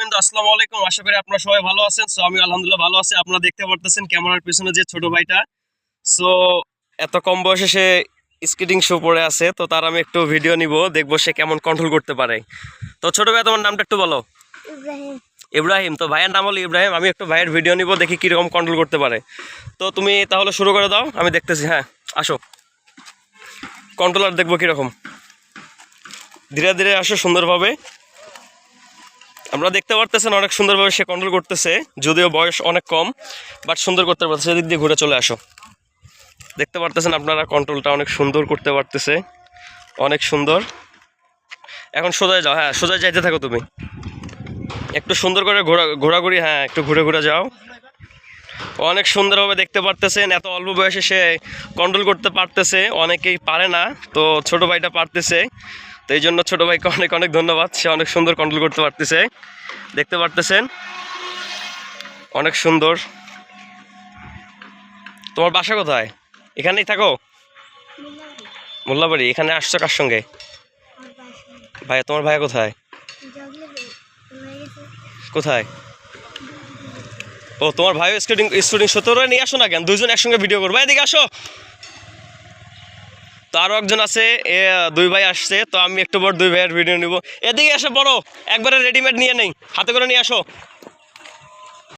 বিন্দু আসসালামু আলাইকুম। আশা করি আপনারা সবাই ভালো আছেন। সো আমি আলহামদুলিল্লাহ ভালো আছি। আপনারা দেখতে পারতেছেন ক্যামেরার পিছনে যে ছোট ভাইটা। সো এত কম বয়সে সে স্কেটিং শো পরে আছে। তো তার আমি একটু ভিডিও নিব দেখব সে কেমন কন্ট্রোল করতে পারে। তো ছোট ভাই তোমার নামটা একটু বলো। ইব্রাহিম। ইব্রাহিম। তো ভাইয়ের নাম হলো ইব্রাহিম। আমি একটু ভাইয়ের ভিডিও নিব দেখি কীরকম কন্ট্রোল করতে পারে। তো তুমি তাহলে শুরু করে দাও। আমি দেখতেছি হ্যাঁ আসো। কন্ট্রোলার দেখব কীরকম। ধীরে ধীরে আসো সুন্দরভাবে। আমরা দেখতে পারতেছেন অনেক সুন্দরভাবে সে কন্ট্রোল করতেছে, যদিও বয়স অনেক কম বাট সুন্দর করতে পারতেছে। সেদিক দিয়ে ঘুরে চলে আসো। দেখতে পারতেছেন আপনারা কন্ট্রোলটা অনেক সুন্দর করতে পারতেছে, অনেক সুন্দর। এখন সোজায় যাও হ্যাঁ সোজায় যাইতে থাকো তুমি। একটু সুন্দর করে ঘোরা, ঘোরাঘুরি হ্যাঁ একটু ঘুরে ঘুরে যাও। অনেক সুন্দরভাবে দেখতে পারতেছেন, এত অল্প বয়সে সে কন্ট্রোল করতে পারতেছে, অনেকেই পারে না, তো ছোট ভাইটা পারতেছে। তো এই জন্য ছোট ভাইকে অনেক অনেক ধন্যবাদ। সে অনেক সুন্দর কন্ট্রোল করতে পারতেছে। দেখতে পারতেছেন? অনেক সুন্দর। তোমার বাসা কোথায়? এখানেই থাকো। মোল্লাবাড়ি। এখানে আসছো কার সঙ্গে? ভাইয়া, তোমার ভাইয়া কোথায়? কোথায়? ও, তোমার ভাই স্কেটিং স্টুডিং সতেরো নিয়ে আসো না কেন? দুজন একসঙ্গে ভিডিও করব। এদিকে আসো। তো আরও একজন আছে, এ, দুই ভাই আসছে, তো আমি একটু পর দুই ভাইয়ের ভিডিও নিব। এদিকে এসে, বড়, একবারে রেডিমেড নিয়ে নেই, হাতে করে নিয়ে আসো।